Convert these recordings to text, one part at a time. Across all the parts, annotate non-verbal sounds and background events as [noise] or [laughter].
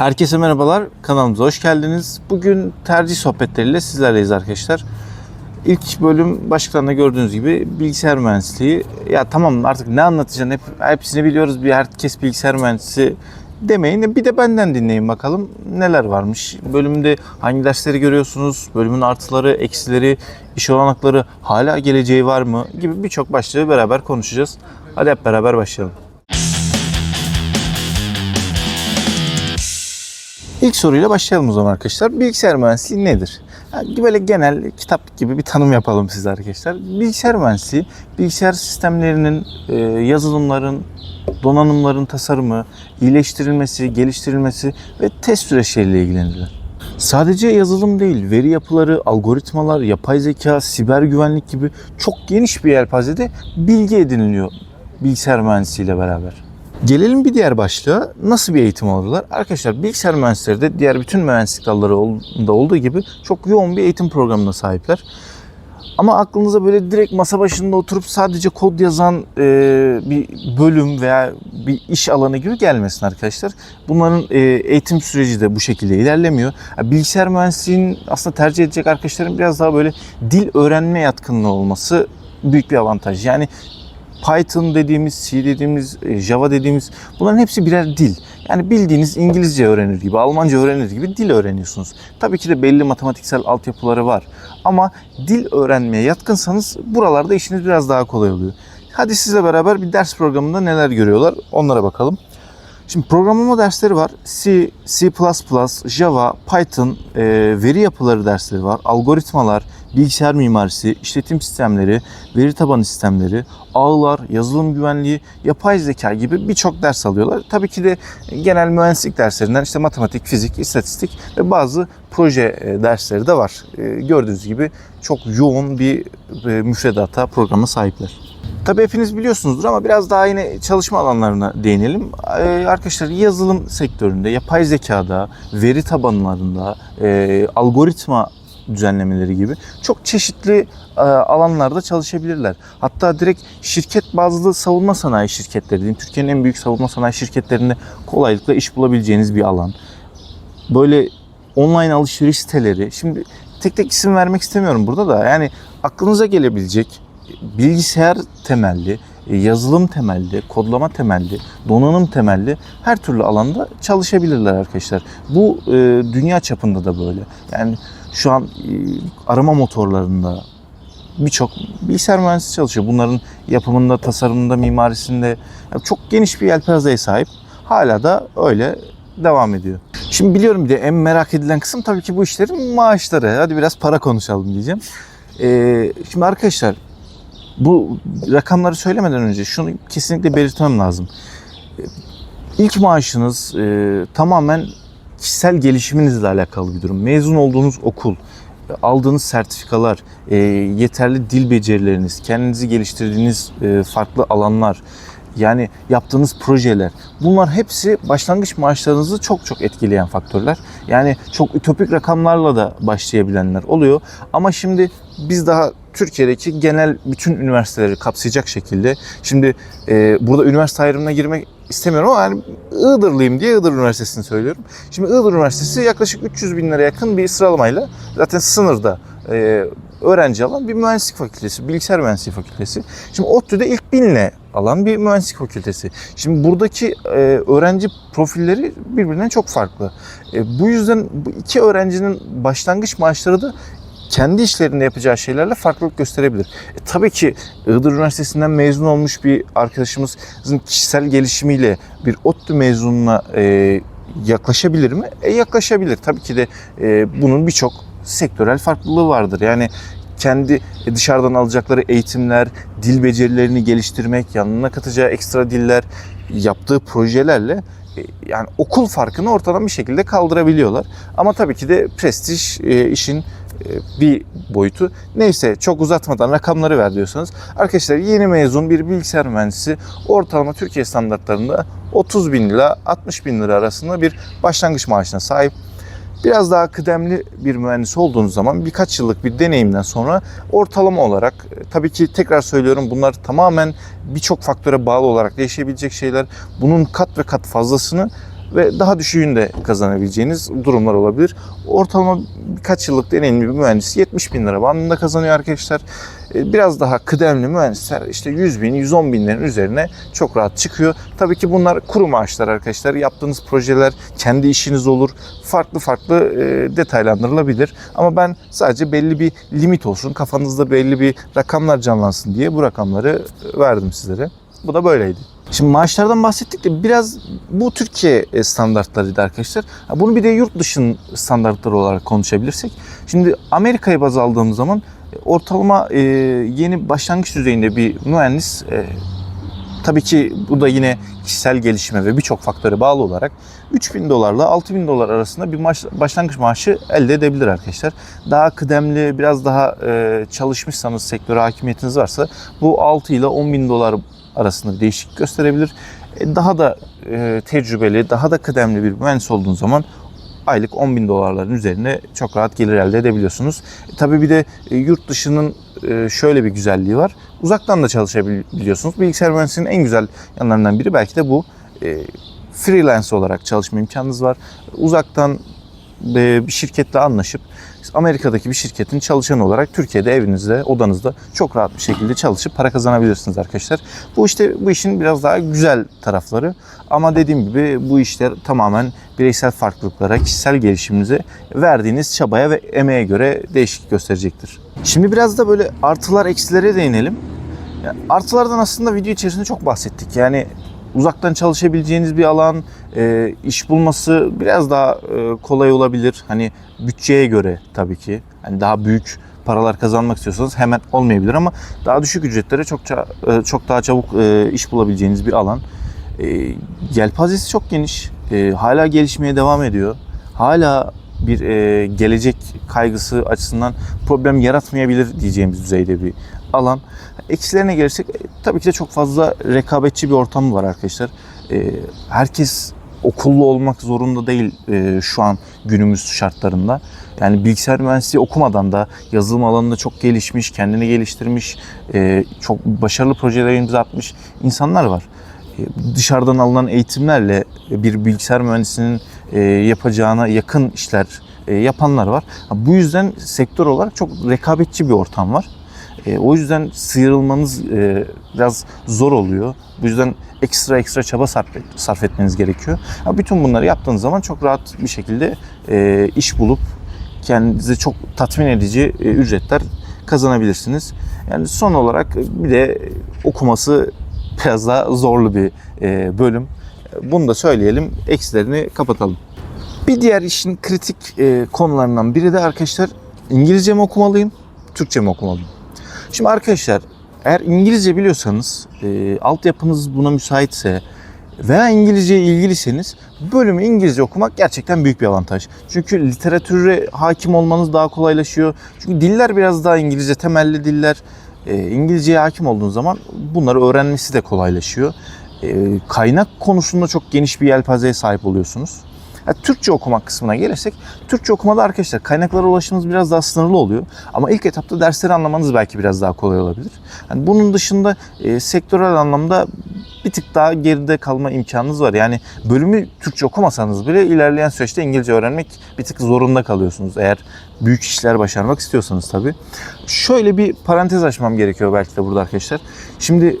Herkese merhabalar, kanalımıza hoş geldiniz. Bugün tercih sohbetleriyle sizlerleyiz arkadaşlar. İlk bölüm başlıktan gördüğünüz gibi bilgisayar mühendisliği. Ya tamam artık ne anlatacaksın hep, hepsini biliyoruz bir herkes bilgisayar mühendisi demeyin. Bir de benden dinleyin bakalım neler varmış. Bölümde hangi dersleri görüyorsunuz, bölümün artıları, eksileri, iş olanakları, hala geleceği var mı gibi birçok başlığı beraber konuşacağız. Hadi hep beraber başlayalım. İlk soruyla başlayalım o zaman arkadaşlar. Bilgisayar mühendisliği nedir? Yani böyle genel kitap gibi bir tanım yapalım size arkadaşlar. Bilgisayar mühendisliği, bilgisayar sistemlerinin, e, yazılımların, donanımların tasarımı, iyileştirilmesi, geliştirilmesi ve test süreçleriyle ilgilenir. Sadece yazılım değil, veri yapıları, algoritmalar, yapay zeka, siber güvenlik gibi çok geniş bir yelpazede bilgi ediniliyor bilgisayar mühendisliğiyle beraber. Gelelim bir diğer başlığa. Nasıl bir eğitim alırlar? Arkadaşlar bilgisayar mühendisleri de diğer bütün mühendislik dallarında olduğu gibi çok yoğun bir eğitim programına sahipler. Ama aklınıza böyle direkt masa başında oturup sadece kod yazan e, bir bölüm veya bir iş alanı gibi gelmesin arkadaşlar. Bunların e, eğitim süreci de bu şekilde ilerlemiyor. Ya, bilgisayar mühendisliğinin aslında tercih edecek arkadaşların biraz daha böyle dil öğrenme yatkınlığı olması büyük bir avantaj. Yani Python dediğimiz, C dediğimiz, e, Java dediğimiz bunların hepsi birer dil. Yani bildiğiniz İngilizce öğrenir gibi, Almanca öğrenir gibi dil öğreniyorsunuz. Tabii ki de belli matematiksel altyapıları var. Ama dil öğrenmeye yatkınsanız buralarda işiniz biraz daha kolay oluyor. Hadi sizle beraber bir ders programında neler görüyorlar onlara bakalım. Şimdi programlama dersleri var. C, C++, Java, Python, e, veri yapıları dersleri var. Algoritmalar, bilgisayar mimarisi, işletim sistemleri, veri tabanı sistemleri, ağlar, yazılım güvenliği, yapay zeka gibi birçok ders alıyorlar. Tabii ki de genel mühendislik derslerinden işte matematik, fizik, istatistik ve bazı proje e, dersleri de var. E, Gördüğünüz gibi çok yoğun bir e, müfredata programa sahipler. Tabii hepiniz biliyorsunuzdur ama biraz daha yine çalışma alanlarına değinelim. Ee, arkadaşlar yazılım sektöründe, yapay zekada, veri tabanlarında, e, algoritma düzenlemeleri gibi çok çeşitli e, alanlarda çalışabilirler. Hatta direkt şirket bazlı savunma sanayi şirketleri diyeyim. Türkiye'nin en büyük savunma sanayi şirketlerinde kolaylıkla iş bulabileceğiniz bir alan. Böyle online alışveriş siteleri. Şimdi tek tek isim vermek istemiyorum burada da. Yani aklınıza gelebilecek bilgisayar temelli, e, yazılım temelli, kodlama temelli, donanım temelli her türlü alanda çalışabilirler arkadaşlar. Bu e, dünya çapında da böyle. Yani şu an e, arama motorlarında birçok bilgisayar mühendisi çalışıyor. Bunların yapımında, tasarımında, mimarisinde çok geniş bir yelpazeye sahip. Hala da öyle devam ediyor. Şimdi biliyorum bir de en merak edilen kısım tabii ki bu işlerin maaşları. Hadi biraz para konuşalım diyeceğim. Ee, şimdi arkadaşlar bu rakamları söylemeden önce şunu kesinlikle belirtmem lazım. İlk maaşınız e, tamamen kişisel gelişiminizle alakalı bir durum. Mezun olduğunuz okul, aldığınız sertifikalar, e, yeterli dil becerileriniz, kendinizi geliştirdiğiniz e, farklı alanlar, yani yaptığınız projeler. Bunlar hepsi başlangıç maaşlarınızı çok çok etkileyen faktörler. Yani çok ütopik rakamlarla da başlayabilenler oluyor. Ama şimdi biz daha Türkiye'deki genel bütün üniversiteleri kapsayacak şekilde şimdi e, burada üniversite ayrımına girmek istemiyorum ama yani Iğdırlıyım diye Iğdır Üniversitesi'ni söylüyorum. Şimdi Iğdır Üniversitesi yaklaşık 300 bin lira yakın bir sıralamayla zaten sınırda e, öğrenci alan bir mühendislik fakültesi, bilgisayar mühendisliği fakültesi. Şimdi ODTÜ'de ilk binle alan bir mühendislik fakültesi. Şimdi buradaki e, öğrenci profilleri birbirinden çok farklı. E, bu yüzden bu iki öğrencinin başlangıç maaşları da kendi işlerinde yapacağı şeylerle farklılık gösterebilir. E, tabii ki Iğdır Üniversitesi'nden mezun olmuş bir arkadaşımızın kişisel gelişimiyle bir ODTÜ mezununa e, yaklaşabilir mi? E, yaklaşabilir. Tabii ki de e, bunun birçok sektörel farklılığı vardır. Yani kendi dışarıdan alacakları eğitimler, dil becerilerini geliştirmek, yanına katacağı ekstra diller, yaptığı projelerle e, yani okul farkını ortadan bir şekilde kaldırabiliyorlar. Ama tabii ki de prestij e, işin e, bir boyutu. Neyse çok uzatmadan rakamları ver diyorsanız. Arkadaşlar yeni mezun bir bilgisayar mühendisi ortalama Türkiye standartlarında 30 bin lira 60 bin lira arasında bir başlangıç maaşına sahip. Biraz daha kıdemli bir mühendis olduğunuz zaman birkaç yıllık bir deneyimden sonra ortalama olarak e, tabii ki tekrar söylüyorum bunlar tamamen birçok faktöre bağlı olarak değişebilecek şeyler. Bunun kat ve kat fazlasını ve daha düşüğünü de kazanabileceğiniz durumlar olabilir. Ortalama birkaç yıllık deneyimli bir mühendis 70 bin lira bandında kazanıyor arkadaşlar. E, Biraz daha kıdemli mühendisler işte 100 bin, 110 binlerin üzerine çok rahat çıkıyor. Tabii ki bunlar kuru maaşlar arkadaşlar. Yaptığınız projeler kendi işiniz olur. Farklı farklı e, detaylandırılabilir. Ama ben sadece belli bir limit olsun, kafanızda belli bir rakamlar canlansın diye bu rakamları verdim sizlere. Bu da böyleydi. Şimdi maaşlardan bahsettik de biraz bu Türkiye e, standartlarıydı arkadaşlar. Bunu bir de yurt dışının standartları olarak konuşabilirsek. Şimdi Amerika'yı baz aldığımız zaman e, ortalama e, yeni başlangıç düzeyinde bir mühendis tabii ki bu da yine kişisel gelişime ve birçok faktöre bağlı olarak 3000 dolarla 6000 dolar arasında bir maaş, başlangıç maaşı elde edebilir arkadaşlar. Daha kıdemli, biraz daha çalışmışsanız, sektöre hakimiyetiniz varsa bu 6 ile 10 bin dolar arasında bir değişiklik gösterebilir. E, Daha da e, tecrübeli, daha da kıdemli bir mühendis olduğunuz zaman aylık 10 bin dolarların üzerine çok rahat gelir elde edebiliyorsunuz. E, tabii bir de e, yurt dışının şöyle bir güzelliği var. Uzaktan da çalışabiliyorsunuz. Bilgisayar mühendisliğinin en güzel yanlarından biri belki de bu. E, freelance olarak çalışma imkanınız var. Uzaktan bir şirketle anlaşıp Amerika'daki bir şirketin çalışanı olarak Türkiye'de evinizde, odanızda çok rahat bir şekilde çalışıp para kazanabilirsiniz arkadaşlar. Bu işte bu işin biraz daha güzel tarafları. Ama dediğim gibi bu işler tamamen bireysel farklılıklara, kişisel gelişiminize verdiğiniz çabaya ve emeğe göre değişiklik gösterecektir. Şimdi biraz da böyle artılar eksilere değinelim. Ya, artılardan aslında video içerisinde çok bahsettik. Yani uzaktan çalışabileceğiniz bir alan, e, iş bulması biraz daha e, kolay olabilir. Hani bütçeye göre tabii ki. Hani daha büyük paralar kazanmak istiyorsanız hemen olmayabilir ama daha düşük ücretlere çok e, çok daha çabuk e, iş bulabileceğiniz bir alan. E, yelpazesi çok geniş. E, hala gelişmeye devam ediyor. Hala bir e, gelecek kaygısı açısından problem yaratmayabilir diyeceğimiz düzeyde bir alan. Eksilerine gelirsek e, tabii ki de çok fazla rekabetçi bir ortam var arkadaşlar. E, herkes okullu olmak zorunda değil e, şu an günümüz şartlarında. Yani bilgisayar mühendisliği okumadan da yazılım alanında çok gelişmiş, kendini geliştirmiş, e, çok başarılı projeler imza atmış insanlar var. Dışarıdan alınan eğitimlerle bir bilgisayar mühendisinin e, yapacağına yakın işler e, yapanlar var. Bu yüzden sektör olarak çok rekabetçi bir ortam var. E, o yüzden sıyrılmanız biraz zor oluyor. Bu yüzden ekstra ekstra çaba sarf, et- sarf etmeniz gerekiyor. Bütün bunları yaptığınız zaman çok rahat bir şekilde iş bulup kendinize çok tatmin edici ücretler kazanabilirsiniz. Yani son olarak bir de okuması biraz daha zorlu bir e, bölüm. Bunu da söyleyelim, eksilerini kapatalım. Bir diğer işin kritik e, konularından biri de arkadaşlar İngilizce mi okumalıyım, Türkçe mi okumalıyım? Şimdi arkadaşlar eğer İngilizce biliyorsanız, e, altyapınız buna müsaitse veya İngilizceye ilgiliyseniz bölümü İngilizce okumak gerçekten büyük bir avantaj. Çünkü literatüre hakim olmanız daha kolaylaşıyor. Çünkü diller biraz daha İngilizce temelli diller. E, İngilizceye hakim olduğunuz zaman bunları öğrenmesi de kolaylaşıyor. E, kaynak konusunda çok geniş bir yelpazeye sahip oluyorsunuz. Ha, Türkçe okumak kısmına gelirsek, Türkçe okumada arkadaşlar kaynaklara ulaşımınız biraz daha sınırlı oluyor. Ama ilk etapta dersleri anlamanız belki biraz daha kolay olabilir. Yani bunun dışında e, sektörel anlamda bir tık daha geride kalma imkanınız var. Yani bölümü Türkçe okumasanız bile ilerleyen süreçte İngilizce öğrenmek bir tık zorunda kalıyorsunuz. Eğer büyük işler başarmak istiyorsanız tabii. Şöyle bir parantez açmam gerekiyor belki de burada arkadaşlar. Şimdi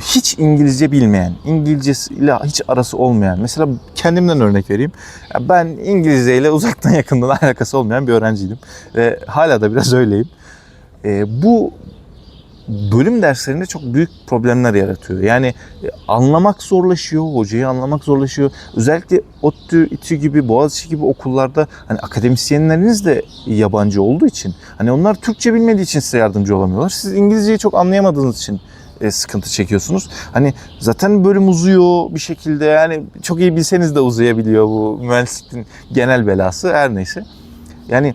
hiç İngilizce bilmeyen, İngilizcesiyle hiç arası olmayan, mesela kendimden örnek vereyim. Ben İngilizce ile uzaktan yakından [laughs] alakası olmayan bir öğrenciydim ve hala da biraz öyleyim. Ee, bu bölüm derslerinde çok büyük problemler yaratıyor. Yani e, anlamak zorlaşıyor, hocayı anlamak zorlaşıyor. Özellikle ODTÜ, İTÜ gibi, Boğaziçi gibi okullarda hani akademisyenleriniz de yabancı olduğu için hani onlar Türkçe bilmediği için size yardımcı olamıyorlar. Siz İngilizceyi çok anlayamadığınız için e, sıkıntı çekiyorsunuz. Hani zaten bölüm uzuyor bir şekilde yani çok iyi bilseniz de uzayabiliyor bu mühendisliğin genel belası her neyse. Yani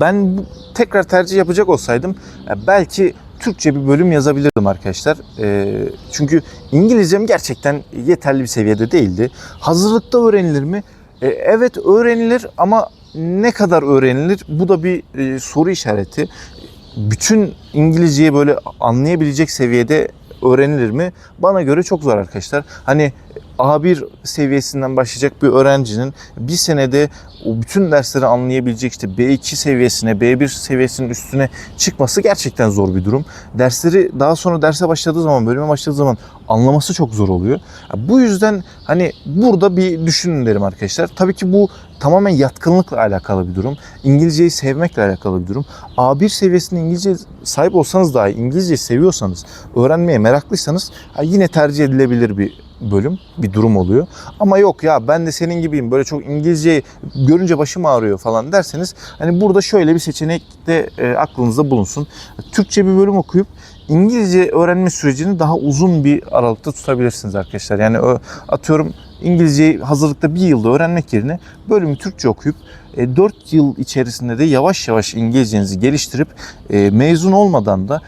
ben bu, tekrar tercih yapacak olsaydım e, belki Türkçe bir bölüm yazabilirdim arkadaşlar. E, çünkü İngilizcem gerçekten yeterli bir seviyede değildi. Hazırlıkta öğrenilir mi? E, evet öğrenilir ama ne kadar öğrenilir? Bu da bir e, soru işareti. Bütün İngilizceyi böyle anlayabilecek seviyede öğrenilir mi? Bana göre çok zor arkadaşlar. Hani A1 seviyesinden başlayacak bir öğrencinin bir senede o bütün dersleri anlayabilecek işte B2 seviyesine, B1 seviyesinin üstüne çıkması gerçekten zor bir durum. Dersleri daha sonra derse başladığı zaman, bölüme başladığı zaman anlaması çok zor oluyor. Bu yüzden hani burada bir düşünün derim arkadaşlar. Tabii ki bu tamamen yatkınlıkla alakalı bir durum. İngilizceyi sevmekle alakalı bir durum. A1 seviyesinde İngilizce sahip olsanız dahi İngilizceyi seviyorsanız, öğrenmeye meraklıysanız yine tercih edilebilir bir bölüm, bir durum oluyor. Ama yok ya ben de senin gibiyim böyle çok İngilizce görünce başım ağrıyor falan derseniz hani burada şöyle bir seçenek de e, aklınızda bulunsun. Türkçe bir bölüm okuyup İngilizce öğrenme sürecini daha uzun bir aralıkta tutabilirsiniz arkadaşlar. Yani atıyorum İngilizceyi hazırlıkta bir yılda öğrenmek yerine bölümü Türkçe okuyup 4 yıl içerisinde de yavaş yavaş İngilizcenizi geliştirip e, mezun olmadan da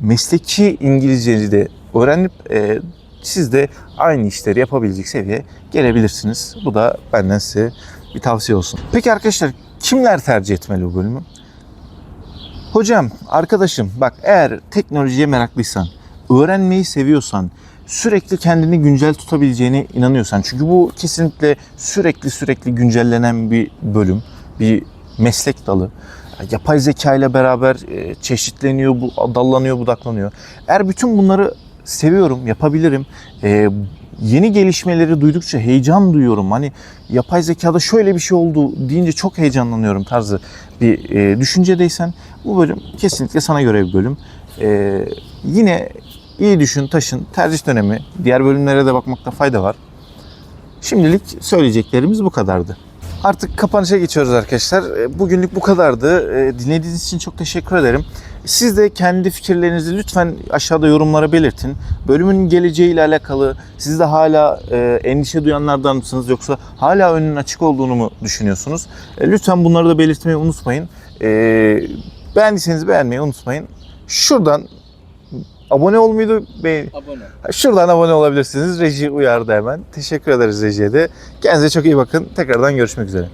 mesleki İngilizcenizi de öğrenip e, siz de aynı işleri yapabilecek seviyeye gelebilirsiniz. Bu da benden size bir tavsiye olsun. Peki arkadaşlar kimler tercih etmeli bu bölümü? Hocam, arkadaşım bak eğer teknolojiye meraklıysan, öğrenmeyi seviyorsan, sürekli kendini güncel tutabileceğine inanıyorsan çünkü bu kesinlikle sürekli sürekli güncellenen bir bölüm, bir meslek dalı. Yapay zeka ile beraber e, çeşitleniyor, dallanıyor, budaklanıyor. Eğer bütün bunları seviyorum, yapabilirim. e, yeni gelişmeleri duydukça heyecan duyuyorum. Hani yapay zekada şöyle bir şey oldu deyince çok heyecanlanıyorum tarzı bir e, düşüncedeysen bu bölüm kesinlikle sana göre bir bölüm. E, yine iyi düşün, taşın, tercih dönemi. Diğer bölümlere de bakmakta fayda var. Şimdilik söyleyeceklerimiz bu kadardı. Artık kapanışa geçiyoruz arkadaşlar. E, Bugünlük bu kadardı. E, Dinlediğiniz için çok teşekkür ederim. Siz de kendi fikirlerinizi lütfen aşağıda yorumlara belirtin. Bölümün geleceğiyle alakalı siz de hala e, endişe duyanlardan mısınız yoksa hala önünün açık olduğunu mu düşünüyorsunuz? Lütfen bunları da belirtmeyi unutmayın. Beğendiyseniz beğenmeyi unutmayın. Şuradan abone olmayı beğen- Abone. Şuradan abone olabilirsiniz. Reji uyardı hemen. Teşekkür ederiz Reji'ye de. Kendinize çok iyi bakın. Tekrardan görüşmek üzere.